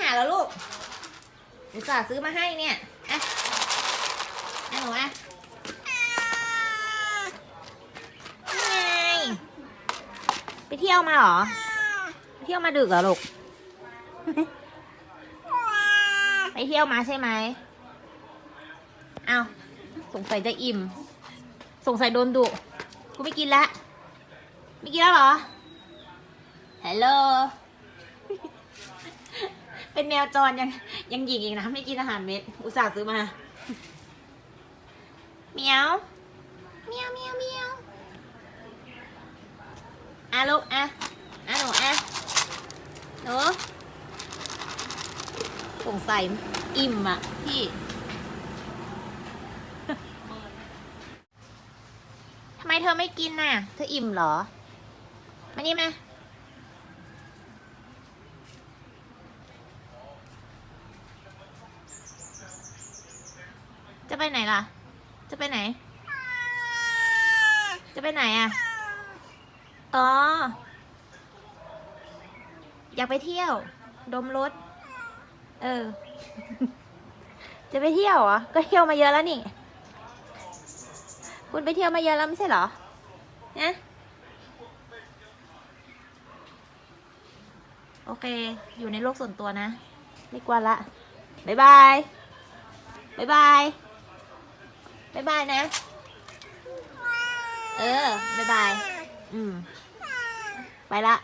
หาแล้วลูกอุตส่าห์ซื้อมาให้เนี่ยอะอะหนูอะนี่ไงไปเที่ยวมาเหรอ ไปเที่ยวมาดึกเหรอลูก ไปเที่ยวมาใช่ไหมเอาวสงสัยจะอิ่ม สงสัยโดนดุ กูไม่กินละ ไม่กินแล้วเหรอ ฮัลโหล เป็นแมวจรยังยังหยิกอีกนะ ไม่กินอาหารเม็ด อุตส่าห์ซื้อมาเมียวเมียวเมียวเมียวอะลูกอะอะหนูอะหนูสงสัยอิ่มอะพี่ทำไมเธอไม่กินน่ะ เธออิ่มเหรอ มานี่มา ไปไหนล่ะ จะไปไหน จะไปไหนอะ อ๋อ อยากไปเที่ยว ดมรถ เออ จะไปเที่ยวเหรอ ก็เที่ยวมาเยอะแล้วนี่ คุณไปเที่ยวมาเยอะแล้วไม่ใช่เหรอนะโอเค อยู่ในโลกส่วนตัวนะ ไม่กวนละ บ๊ายบาย บ๊ายบาย บ๊ายบายนะ เออ บ๊ายบาย อืม ไปละ